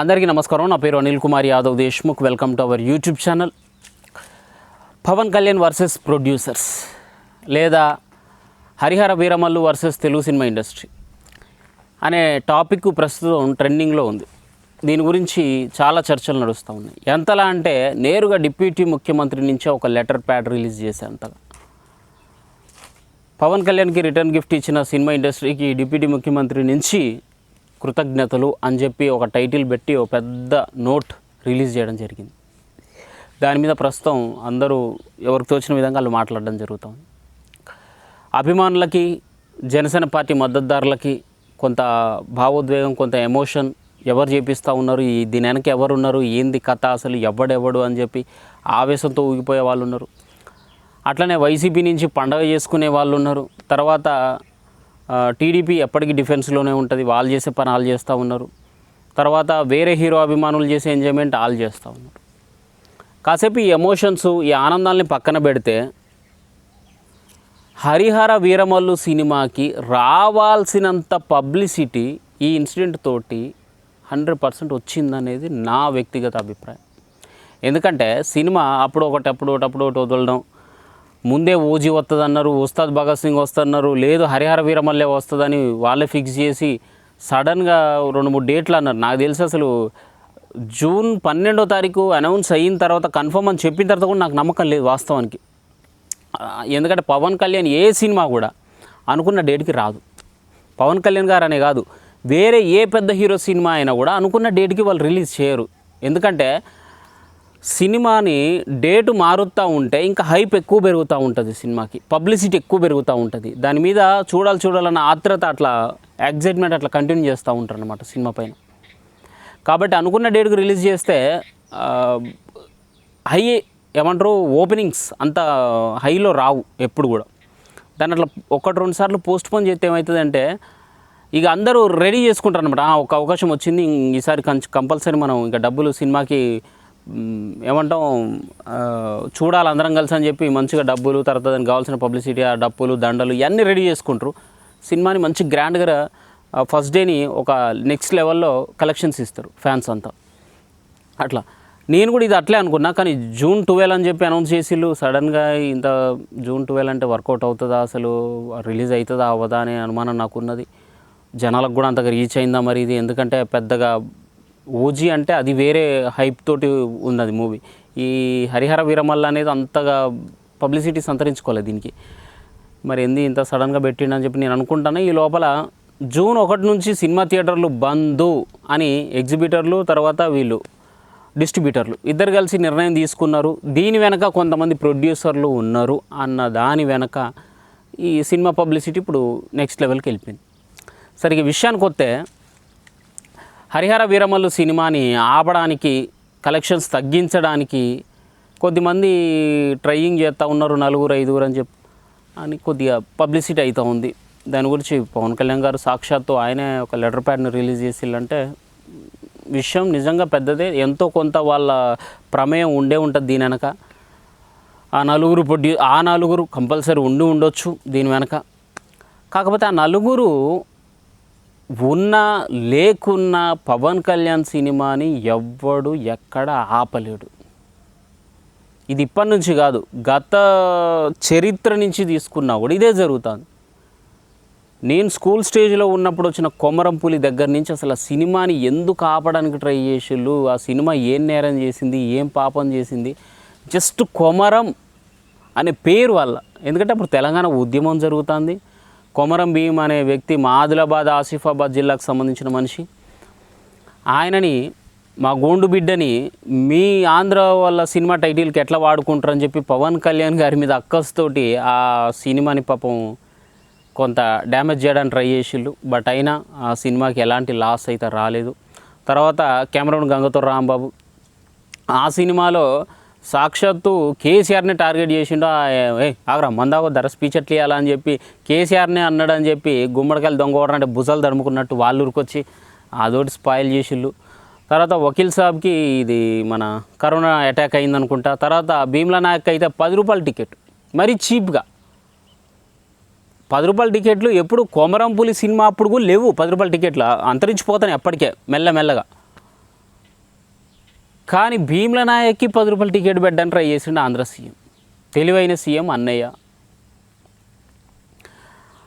అందరికీ నమస్కారం. నా పేరు Anil Kumar Yadav Deshmukh. Welcome to our YouTube channel. Pawan Kalyan versus producers లేదా Harihara Veeramallu versus Telugu cinema industry అనే topic ప్రస్తుతం ట్రెండింగ్లో ఉంది. దీని గురించి చాలా చర్చలు నడుస్తూ ఉన్నాయి. ఎంతలా అంటే నేరుగా డిప్యూటీ ముఖ్యమంత్రి నుంచే ఒక లెటర్ ప్యాడ్ రిలీజ్ చేసే అంతగా పవన్ కళ్యాణ్కి రిటర్న్ గిఫ్ట్ ఇచ్చిన సినిమా ఇండస్ట్రీకి డిప్యూటీ ముఖ్యమంత్రి నుంచి కృతజ్ఞతలు అని చెప్పి ఒక టైటిల్ పెట్టి ఒక పెద్ద నోట్ రిలీజ్ చేయడం జరిగింది. దాని మీద ప్రస్తుతం అందరూ ఎవరికి తోచిన విధంగా వాళ్ళు మాట్లాడడం జరుగుతుంది అభిమానులకి జనసేన పార్టీ మద్దతుదారులకి కొంత భావోద్వేగం కొంత ఎమోషన్ ఎవరు చేపిస్తూ ఉన్నారు ఈ దీని వెనక ఎవరు ఉన్నారు ఏంది కథ అసలు ఎవడెవడు అని చెప్పి ఆవేశంతో ఊగిపోయే వాళ్ళు ఉన్నారు. అట్లనే వైసీపీ నుంచి పండగ చేసుకునే వాళ్ళు ఉన్నారు. తర్వాత టీడీపీ ఎప్పటికీ డిఫెన్స్లోనే ఉంటుంది. వాళ్ళు చేసే పని వాళ్ళు చేస్తూ ఉన్నారు. తర్వాత వేరే హీరో అభిమానులు చేసే ఎంజాయ్మెంట్ వాళ్ళు చేస్తూ ఉన్నారు. కాసేపు ఈ ఎమోషన్స్ ఈ ఆనందాల్ని పక్కన పెడితే హరిహర వీరమల్లు సినిమాకి రావాల్సినంత పబ్లిసిటీ ఈ ఇన్సిడెంట్ తోటి హండ్రెడ్ పర్సెంట్ వచ్చిందనేది నా వ్యక్తిగత అభిప్రాయం. ఎందుకంటే సినిమా అప్పుడు ఒకటి అప్పుడు ఒకటి అప్పుడు ఒకటి వదలడం ముందే ఓజీ వస్తుంది అన్నారు ఉస్తాద్ భగత్ సింగ్ వస్తున్నారు లేదు హరిహర వీరమల్లే వస్తుందని వాళ్ళే ఫిక్స్ చేసి సడన్గా రెండు మూడు డేట్లు అన్నారు. నాకు తెలిసి అసలు జూన్ పన్నెండో తారీఖు అనౌన్స్ అయిన తర్వాత కన్ఫర్మ్ అని చెప్పిన తర్వాత కూడా నాకు నమ్మకం లేదు వాస్తవానికి. ఎందుకంటే పవన్ కళ్యాణ్ ఏ సినిమా కూడా అనుకున్న డేట్కి రాదు. పవన్ కళ్యాణ్ గారు అనే కాదు వేరే ఏ పెద్ద హీరో సినిమా అయినా కూడా అనుకున్న డేట్కి వాళ్ళు రిలీజ్ చేయరు. ఎందుకంటే సినిమాని డేటు మారుతూ ఉంటే ఇంకా హైప్ ఎక్కువ పెరుగుతూ ఉంటుంది సినిమాకి. పబ్లిసిటీ ఎక్కువ పెరుగుతూ ఉంటుంది. దాని మీద చూడాలి చూడాలన్న ఆత్రత అట్లా ఎగ్జైట్మెంట్ అట్లా కంటిన్యూ చేస్తూ ఉంటారు అనమాట సినిమా పైన. కాబట్టి అనుకున్న డేట్కి రిలీజ్ చేస్తే హై ఏమంటారు ఓపెనింగ్స్ అంత హైలో రావు ఎప్పుడు కూడా. దాన్ని అట్లా ఒకటి రెండు సార్లు పోస్ట్ పోన్ చేస్తే ఏమవుతుందంటే ఇక అందరూ రెడీ చేసుకుంటారు అనమాట ఒక అవకాశం వచ్చింది ఈసారి కంచ్ కంపల్సరీ మనం ఇంకా డబ్బులు సినిమాకి ఏమంటాం చూడాలి అందరం కలిసి అని చెప్పి మంచిగా డబ్బులు తర్వాత దానికి కావాల్సిన పబ్లిసిటీ ఆ డబ్బులు దండలు ఇవన్నీ రెడీ చేసుకుంటారు. సినిమాని మంచి గ్రాండ్గా ఫస్ట్ డేని ఒక నెక్స్ట్ లెవెల్లో కలెక్షన్స్ ఇస్తారు ఫ్యాన్స్ అంతా. అట్లా. నేను కూడా ఇది అట్లే అనుకున్నా కానీ జూన్ ట్వెల్వ్ అని చెప్పి అనౌన్స్ చేసిళ్ళు సడన్గా ఇంత జూన్ ట్వెల్వ్ అంటే వర్కౌట్ అవుతుందా అసలు? రిలీజ్ అవుతుందా అవ్వదా అనే అనుమానం నాకున్నది. జనాలకు కూడా అంతగా రీచ్ అయిందా మరి ఇది? ఎందుకంటే పెద్దగా ఓజీ అంటే అది వేరే హైప్ తోటి ఉన్నది మూవీ. ఈ హరిహర వీరమల్ల అనేది అంతగా పబ్లిసిటీ సంతరించుకోలేదు దీనికి. మరి ఏంది ఇంత సడన్గా పెట్టిండని చెప్పి నేను అనుకుంటాను ఈ లోపల జూన్ ఒకటి నుంచి సినిమా థియేటర్లు బంద్ అని ఎగ్జిబిటర్లు తర్వాత వీళ్ళు డిస్ట్రిబ్యూటర్లు ఇద్దరు కలిసి నిర్ణయం తీసుకున్నారు. దీని వెనక కొంతమంది ప్రొడ్యూసర్లు ఉన్నారు అన్న దాని వెనక ఈ సినిమా పబ్లిసిటీ ఇప్పుడు నెక్స్ట్ లెవెల్కి వెళ్ళిపోయింది. సరిగ్గా విషయానికి వస్తే హరిహర వీరమల్లు సినిమాని ఆపడానికి కలెక్షన్స్ తగ్గించడానికి కొద్దిమంది ట్రయింగ్ చేస్తూ ఉన్నారు నలుగురు ఐదుగురు అని చెప్పి అని కొద్దిగా పబ్లిసిటీ అవుతూ ఉంది. దాని గురించి పవన్ కళ్యాణ్ గారు సాక్షాత్తు ఆయనే ఒక లెటర్ ప్యాడ్ని రిలీజ్ చేసిల్లంటే విషయం నిజంగా పెద్దదే. ఎంతో కొంత వాళ్ళ ప్రమేయం ఉండే ఉంటుంది దీని వెనక. ఆ నలుగురు ప్రొడ్యూ ఆ నలుగురు కంపల్సరీ ఉండి ఉండొచ్చు దీని వెనక. కాకపోతే ఆ నలుగురు ఉన్నా లేకున్నా పవన్ కళ్యాణ్ సినిమాని ఎవ్వడు ఎక్కడ ఆపలేడు. ఇది ఇప్పటి నుంచి కాదు గత చరిత్ర నుంచి తీసుకున్నా కూడా ఇదే జరుగుతుంది. నేను స్కూల్ స్టేజ్లో ఉన్నప్పుడు వచ్చిన కొమరం పులి దగ్గర నుంచి అసలు ఆ సినిమాని ఎందుకు ఆపడానికి ట్రై చేసిళ్ళు? ఆ సినిమా ఏం నేరం చేసింది? ఏం పాపం చేసింది? జస్ట్ కొమరం అనే పేరు వల్ల. ఎందుకంటే అప్పుడు తెలంగాణ ఉద్యమం జరుగుతుంది. కొమరం భీమ్ అనే వ్యక్తి మా ఆదిలాబాద్ ఆసిఫాబాద్ జిల్లాకు సంబంధించిన మనిషి. ఆయనని మా గోండు బిడ్డని మీ ఆంధ్ర వాళ్ళ సినిమా టైటిల్కి ఎట్లా వాడుకుంటారని చెప్పి పవన్ కళ్యాణ్ గారి మీద అక్కస్తోటి ఆ సినిమాని పాపం కొంత డ్యామేజ్ చేయడానికి ట్రై చేసిళ్ళు. బట్ అయినా ఆ సినిమాకి ఎలాంటి లాస్ అయితే రాలేదు. తర్వాత కెమెరాన్ గంగతో రాంబాబు. ఆ సినిమాలో సాక్షాత్తు కేసీఆర్ని టార్గెట్ చేసిండు ఆ, ఏ ఆగరా మందాగో ధర స్పీచ్ ఎట్లా ఇవ్వాలా అని చెప్పి కేసీఆర్నే అన్నాడు అని చెప్పి గుమ్మడికాయలు దొంగ అంటే భుజాలు తడుముకున్నట్టు వాళ్ళు ఉరికొచ్చి అదోటి స్పాయిల్ చేసిళ్ళు. తర్వాత వకీల్ సాబ్కి ఇది మన కరోనా అటాక్ అయిందనుకుంటా తర్వాత భీమ్లా నాయక్ అయితే పది రూపాయల టికెట్ మరీ చీప్గా. పది రూపాయల టికెట్లు ఎప్పుడు కొమరంపులి సినిమా అప్పుడు కూడా లేవు పది రూపాయల టికెట్లు అంతరించిపోతాయి ఎప్పటికే మెల్లమెల్లగా. కానీ భీమ్ల నాయక్కి పది రూపాయలు టికెట్ పెట్టడానికి ట్రై చేసిండు ఆంధ్ర సీఎం. తెలివైన సీఎం అన్నయ్య.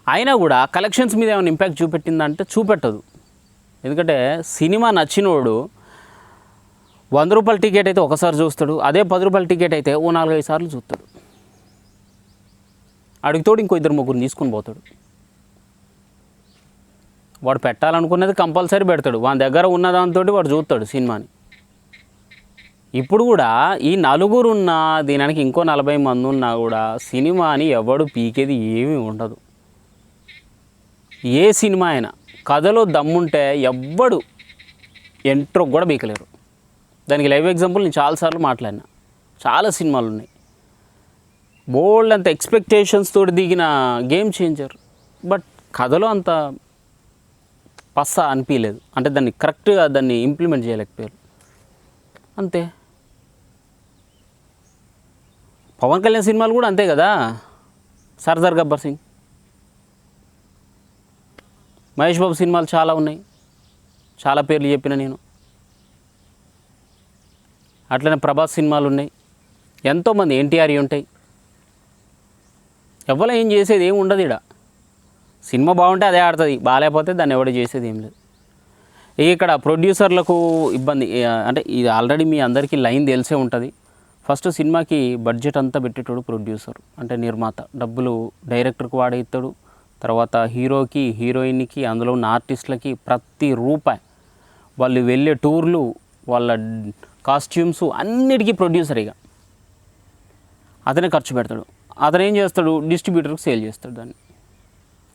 అయినా కూడా కలెక్షన్స్ మీద ఏమైనా ఇంపాక్ట్ చూపెట్టిందంటే చూపెట్టదు. ఎందుకంటే సినిమా నచ్చినోడు వంద రూపాయల టికెట్ అయితే ఒకసారి చూస్తాడు అదే పది రూపాయల టికెట్ అయితే ఓ నాలుగైదు సార్లు చూస్తాడు. అడుగుతోడు ఇంకో ఇద్దరు ముగ్గురు తీసుకుని పోతాడు. వాడు పెట్టాలనుకున్నది కంపల్సరీ పెడతాడు. వాని దగ్గర ఉన్న దాంతో వాడు చూస్తాడు సినిమాని. ఇప్పుడు కూడా ఈ నలుగురు ఉన్న దీనికి ఇంకో నలభై మంది ఉన్నా కూడా సినిమాని ఎవడు పీకేది ఏమీ ఉండదు. ఏ సినిమా అయినా కథలో దమ్ముంటే ఎవ్వడు ఎంట్రో కూడా బీకలేరు దానికి లైవ్ ఎగ్జాంపుల్ నేను చాలాసార్లు మాట్లాడినా. చాలా సినిమాలు ఉన్నాయి. బోల్డ్ అంత ఎక్స్పెక్టేషన్స్ తోటి దిగిన గేమ్ చేంజర్. బట్ కథలో అంత పస్స అనిపించలేదు అంటే దాన్ని కరెక్ట్గా దాన్ని ఇంప్లిమెంట్ చేయలేకపోయారు. అంతే. పవన్ కళ్యాణ్ సినిమాలు కూడా అంతే కదా? సర్దార్ గబ్బర్ సింగ్. మహేష్ బాబు సినిమాలు చాలా ఉన్నాయి. చాలా పేర్లు చెప్పిన నేను. అట్లనే ప్రభాస్ సినిమాలు ఉన్నాయి. ఎంతోమంది ఎన్టీఆర్ ఉంటాయి. ఎవరు ఏం చేసేది ఏమి ఉండదు ఇక్కడ సినిమా బాగుంటే అదే ఆడుతుంది. బాగాలేకపోతే దాన్ని ఎవడో చేసేది ఏం లేదు. ఇక్కడ ప్రొడ్యూసర్లకు ఇబ్బంది. అంటే ఇది ఆల్రెడీ మీ అందరికీ లైన్ తెలిసే ఉంటుంది. ఫస్ట్ సినిమాకి బడ్జెట్ అంతా పెట్టేటోడు ప్రొడ్యూసర్ అంటే నిర్మాత. డబ్బులు డైరెక్టర్కి వాడే ఇస్తాడు తర్వాత హీరోకి హీరోయిన్కి అందులో ఉన్న ఆర్టిస్టులకి ప్రతి రూపాయి వాళ్ళు వెళ్ళే టూర్లు వాళ్ళ కాస్ట్యూమ్స్ అన్నిటికీ ప్రొడ్యూసర్ ఇక. అతనే ఖర్చు పెడతాడు. అతను ఏం చేస్తాడు? డిస్ట్రిబ్యూటర్కి సేల్ చేస్తాడు దాన్ని.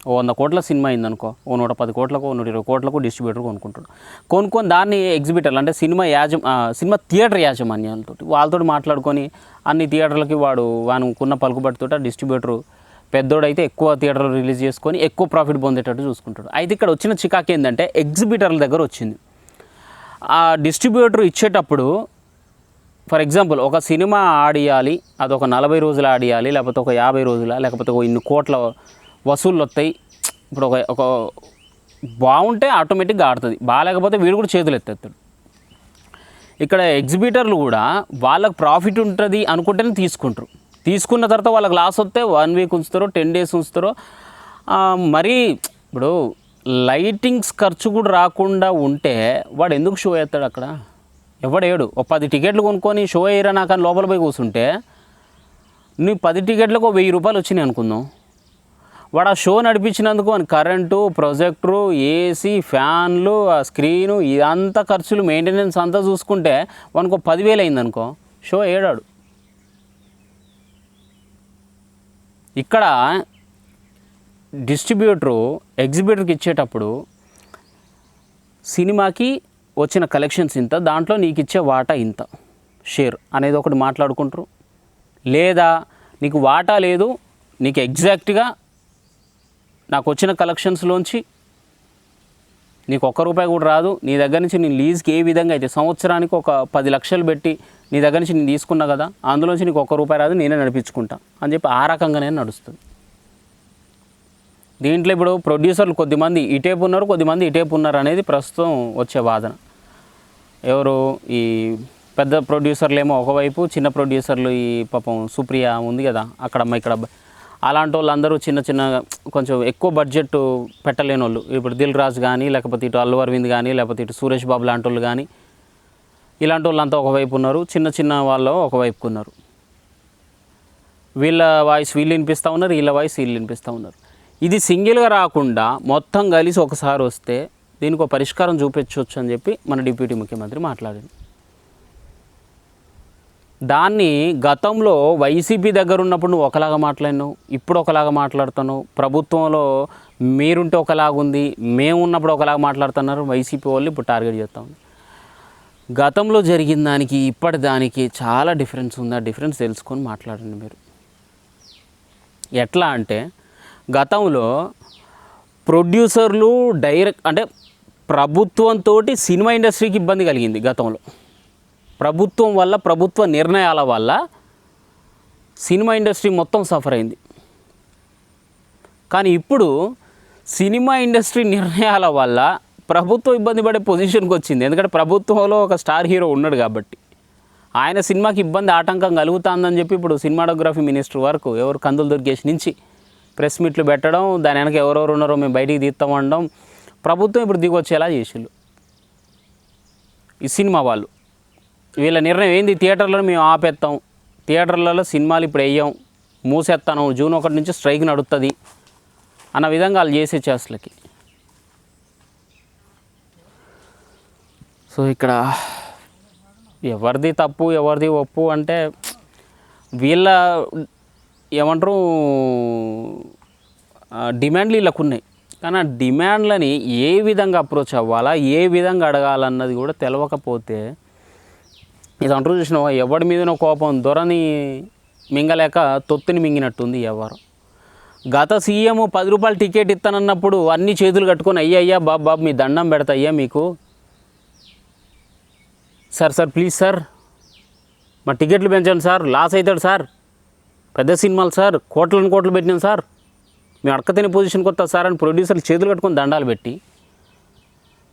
ఓ వంద కోట్ల సినిమా అయిందనుకో ఓ నూట పది కోట్లకు ఓ నూట ఇరవై కోట్లకు డిస్ట్రిబ్యూటర్ కొనుక్కుంటాడు కొనుక్కొని దాన్ని ఎగ్జిబిటర్లు అంటే సినిమా యాజమా సినిమా థియేటర్ యాజమాన్యాలతో వాళ్ళతో మాట్లాడుకొని అన్ని థియేటర్లకి వాడు వానుకున్న పలుకుబడితో ఆ డిస్ట్రిబ్యూటర్ పెద్దోడైతే ఎక్కువ థియేటర్లు రిలీజ్ చేసుకొని ఎక్కువ ప్రాఫిట్ పొందేటట్టు చూసుకుంటాడు. అయితే ఇక్కడ వచ్చిన చికాకి ఏంటంటే ఎగ్జిబిటర్ల దగ్గర వచ్చింది. ఆ డిస్ట్రిబ్యూటర్ ఇచ్చేటప్పుడు ఫర్ ఎగ్జాంపుల్ ఒక సినిమా ఆడియాలి అదొక నలభై రోజులు ఆడియాలి లేకపోతే ఒక యాభై రోజుల లేకపోతే ఒక ఇన్ని కోట్ల వసూళ్ళు వస్తాయి ఇప్పుడు ఒక ఒక బాగుంటే ఆటోమేటిక్గా ఆడుతుంది. బాగాలేకపోతే వీడు కూడా చేతులు ఎత్తేస్తాడు ఇక్కడ ఎగ్జిబిటర్లు కూడా వాళ్ళకి ప్రాఫిట్ ఉంటుంది అనుకుంటేనే తీసుకుంటారు. తీసుకున్న తర్వాత వాళ్ళకి లాస్ వస్తే వన్ వీక్ ఉంచుతారో టెన్ డేస్ ఉంచుతారో. మరీ ఇప్పుడు లైటింగ్స్ ఖర్చు కూడా రాకుండా ఉంటే వాడు ఎందుకు షో వేస్తాడు అక్కడ? ఎవడేడు ఒక పది టికెట్లు కొనుక్కొని షో వేయరా నాకు అని లోపల పోయి కూర్చుంటే నీ పది టికెట్లకు వెయ్యి రూపాయలు వచ్చినాయి అనుకుందాం. వాడు ఆ షో నడిపించినందుకు అని కరెంటు ప్రొజెక్టరు ఏసీ ఫ్యాన్లు ఆ స్క్రీను ఇదంతా ఖర్చులు మెయింటెనెన్స్ అంతా చూసుకుంటే వానికి పదివేలు అయిందనుకో షో ఏడాడు. ఇక్కడ డిస్ట్రిబ్యూటరు ఎగ్జిబిటర్కి ఇచ్చేటప్పుడు సినిమాకి వచ్చిన కలెక్షన్స్ ఇంత దాంట్లో నీకు ఇచ్చే వాటా ఇంత షేర్ అనేది ఒకటి మాట్లాడుకుంటారు. లేదా నీకు వాటా లేదు నీకు ఎగ్జాక్ట్గా నాకు వచ్చిన కలెక్షన్స్లోంచి నీకు ఒక్క రూపాయి కూడా రాదు. నీ దగ్గర నుంచి నేను లీజ్కి ఏ విధంగా అయితే సంవత్సరానికి ఒక పది లక్షలు పెట్టి నీ దగ్గర నుంచి నేను తీసుకున్నా కదా అందులోంచి నీకు ఒక్క రూపాయి రాదు నేనే నడిపించుకుంటా అని చెప్పి ఆ రకంగానే నడుస్తుంది. దీంట్లో ఇప్పుడు ప్రొడ్యూసర్లు కొద్దిమంది ఇటేపు ఉన్నారు కొద్దిమంది ఇటేపు ఉన్నారు అనేది ప్రస్తుతం వచ్చే వాదన. ఎవరు ఈ పెద్ద ప్రొడ్యూసర్లు ఏమో ఒకవైపు చిన్న ప్రొడ్యూసర్లు ఈ పాపం సుప్రియ ఉంది కదా అక్కడ ఇక్కడ అబ్బాయి. అలాంటి వాళ్ళందరూ చిన్న చిన్న కొంచెం ఎక్కువ బడ్జెట్ పెట్టలేని వాళ్ళు ఇప్పుడు దిల్ రాజ్ కానీ లేకపోతే ఇటు అల్లు అరవింద్ కానీ లేకపోతే ఇటు సురేష్ బాబు లాంటి వాళ్ళు కానీ ఇలాంటి వాళ్ళంతా ఒకవైపు ఉన్నారు చిన్న చిన్న వాళ్ళు ఒకవైపు ఉన్నారు. వీళ్ళ వాయిస్ వీళ్ళు వినిపిస్తూ ఉన్నారు వీళ్ళ వాయిస్ వీళ్ళు వినిపిస్తూ ఉన్నారు. ఇది సింగిల్గా రాకుండా మొత్తం కలిసి ఒకసారి వస్తే దీనికి ఒక పరిష్కారం చూపించవచ్చు అని చెప్పి మన డిప్యూటీ ముఖ్యమంత్రి మాట్లాడింది. దాన్ని గతంలో వైసీపీ దగ్గర ఉన్నప్పుడు నువ్వు ఒకలాగా మాట్లాడినావు ఇప్పుడు ఒకలాగా మాట్లాడుతున్నావు ప్రభుత్వంలో మీరుంటే ఒకలాగా ఉంది మేము ఉన్నప్పుడు ఒకలాగా మాట్లాడుతున్నారు వైసీపీ వాళ్ళు ఇప్పుడు టార్గెట్ చేస్తాం గతంలో జరిగిన దానికి ఇప్పటి దానికి చాలా డిఫరెన్స్ ఉంది. ఆ డిఫరెన్స్ తెలుసుకొని మాట్లాడండి మీరు. ఎట్లా అంటే గతంలో ప్రొడ్యూసర్లు డైరెక్ట్ అంటే ప్రభుత్వంతో సినిమా ఇండస్ట్రీకి ఇబ్బంది కలిగింది గతంలో. ప్రభుత్వం వల్ల ప్రభుత్వ నిర్ణయాల వల్ల సినిమా ఇండస్ట్రీ మొత్తం సఫర్ అయింది. కానీ ఇప్పుడు సినిమా ఇండస్ట్రీ నిర్ణయాల వల్ల ప్రభుత్వం ఇబ్బంది పడే పొజిషన్కి వచ్చింది. ఎందుకంటే ప్రభుత్వంలో ఒక స్టార్ హీరో ఉన్నాడు కాబట్టి. ఆయన సినిమాకి ఇబ్బంది ఆటంకం కలుగుతుందని చెప్పి ఇప్పుడు సినిమాటోగ్రఫీ మినిస్టర్ వరకు ఎవరు కందులు దుర్గేష్ నుంచి ప్రెస్ మీట్లు పెట్టడం దాని వెనక ఎవరెవరు ఉన్నారో మేము బయటికి తీస్తామనడం ప్రభుత్వం ఇప్పుడు దిగొచ్చేలా చేసిండు. ఈ సినిమా వాళ్ళు. వీళ్ళ నిర్ణయం ఏంది? థియేటర్లను మేము ఆపేస్తాం థియేటర్లలో సినిమాలు ఇప్పుడు వేయం. మూసేస్తాను జూన్ ఒకటి నుంచి స్ట్రైక్ నడుస్తుంది అన్న విధంగా వాళ్ళు చేసే చేస్తులకి సో ఇక్కడ ఎవరిది తప్పు ఎవరిది ఒప్పు అంటే వీళ్ళ ఏమంటారు డిమాండ్లు వీళ్ళకు ఉన్నాయి. కానీ ఆ డిమాండ్లని ఏ విధంగా అప్రోచ్ అవ్వాలా ఏ విధంగా అడగాలన్నది కూడా తెలవకపోతే ఇది అంటూ చూసినావా? ఎవడి మీదనో కోపం దొరని మింగలేక తొత్తుని మింగినట్టుంది ఎవరు గత సీఎం పది రూపాయలు టికెట్ ఇస్తానన్నప్పుడు అన్ని చేతులు కట్టుకొని అయ్యా అయ్యా బాబు బాబు మీ దండం పెడతా అయ్యా మీకు. Sir sir please sir. మా టికెట్లు పెంచండి సార్. లాస్ అవుతాడు సార్. పెద్ద సినిమాలు సార్. కోట్లను కోట్లు పెట్టినాం సార్. మేము అడకతిని పొజిషన్కి వస్తా సార్ అని ప్రొడ్యూసర్లు చేతులు కట్టుకొని దండాలు పెట్టి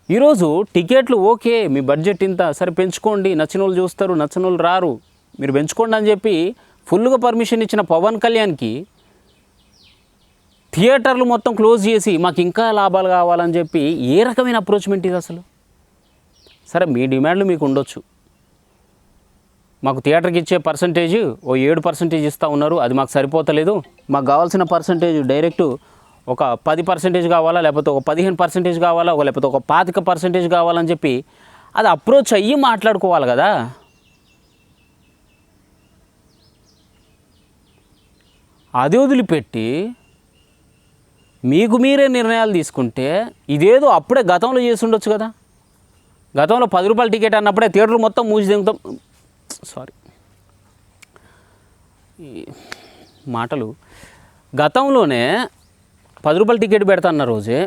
ఈరోజు టికెట్లు ఓకే మీ బడ్జెట్ ఇంత సరే పెంచుకోండి నచ్చిన వాళ్ళు చూస్తారు నచ్చిన వాళ్ళు రారు మీరు పెంచుకోండి అని చెప్పి ఫుల్గా పర్మిషన్ ఇచ్చిన పవన్ కళ్యాణ్కి థియేటర్లు మొత్తం క్లోజ్ చేసి మాకు ఇంకా లాభాలు కావాలని చెప్పి ఏ రకమైన అప్రోచ్మెంట్ ఇది అసలు? సరే మీ డిమాండ్లు మీకు ఉండొచ్చు. మాకు థియేటర్కి ఇచ్చే పర్సంటేజ్ ఓ ఏడు పర్సంటేజ్ ఇస్తూ ఉన్నారు అది మాకు సరిపోతలేదు. మాకు కావాల్సిన పర్సంటేజ్ డైరెక్ట్ ఒక పది పర్సెంటేజ్ కావాలా లేకపోతే ఒక పదిహేను పర్సెంటేజ్ కావాలా ఒక లేకపోతే ఒక పాతిక పర్సెంటేజ్ కావాలని చెప్పి అది అప్రోచ్ అయ్యి మాట్లాడుకోవాలి కదా. అది వదిలిపెట్టి మీకు మీరే నిర్ణయాలు తీసుకుంటే ఇదేదో అప్పుడే గతంలో చేసి ఉండొచ్చు కదా. గతంలో పది రూపాయల టికెట్ అన్నప్పుడే థియేటర్ మొత్తం మూసి దిగుతాం సారీ ఈ మాటలు. గతంలోనే పది రూపాయలు టికెట్ పెడతా అన్న రోజే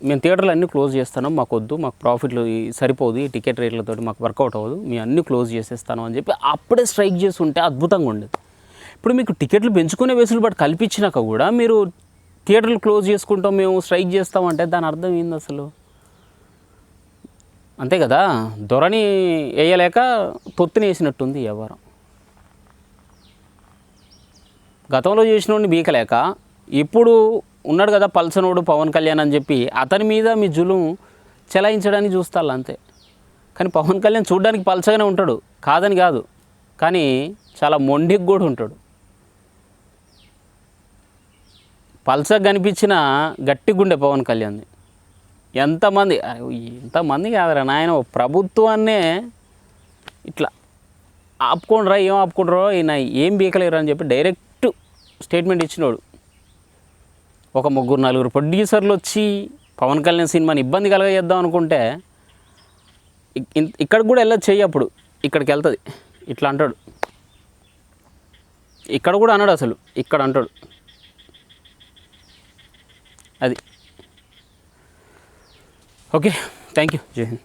మేము థియేటర్లు అన్నీ క్లోజ్ చేస్తాను మాకు వద్దు మాకు ప్రాఫిట్లు సరిపోదు ఈ టికెట్ రేట్లతో మాకు వర్కౌట్ అవ్వదు మేము అన్నీ క్లోజ్ చేసేస్తాను అని చెప్పి అప్పుడే స్ట్రైక్ చేసి ఉంటే అద్భుతంగా ఉండేది. ఇప్పుడు మీకు టికెట్లు పెంచుకునే వెసులుబాటు కల్పించినాక కూడా మీరు థియేటర్లు క్లోజ్ చేసుకుంటాం మేము స్ట్రైక్ చేస్తామంటే దాని అర్థం ఏంది అసలు? అంతే కదా? దొరని వేయలేక తొత్తుని వేసినట్టుంది వ్యవహారం. గతంలో చేసినోడిని బీకలేక ఇప్పుడు ఉన్నాడు కదా పల్సనోడు పవన్ కళ్యాణ్ అని చెప్పి అతని మీద మీ జులుం చెలాయించడానికి చూస్తారు అంతే. కానీ పవన్ కళ్యాణ్ చూడడానికి పల్చగానే ఉంటాడు. కాదని కాదు. కానీ చాలా మొండికి కూడా ఉంటాడు. పల్సగా కనిపించిన గట్టి గుండె పవన్ కళ్యాణ్ది. ఎంతమంది ఎంతమంది కాదురా నాయన ప్రభుత్వాన్నే ఇట్లా ఆపుకోండిరా ఏం ఆపుకుంటారో ఈయన ఏం బీకలేరు అని చెప్పి డైరెక్ట్ స్టేట్మెంట్ ఇచ్చినోడు. ఒక ముగ్గురు నలుగురు ప్రొడ్యూసర్లు వచ్చి పవన్ కళ్యాణ్ సినిమాని ఇబ్బంది కలగజేద్దాం అనుకుంటే ఇక్కడికి కూడా వెళ్ళదు చెయ్యి అప్పుడు. ఇక్కడికి వెళ్తుంది. ఇట్లా అంటాడు. ఇక్కడ కూడా అన్నాడు అసలు. ఇక్కడ అంటాడు. అది. ఓకే. థ్యాంక్ యూ జై హింద్.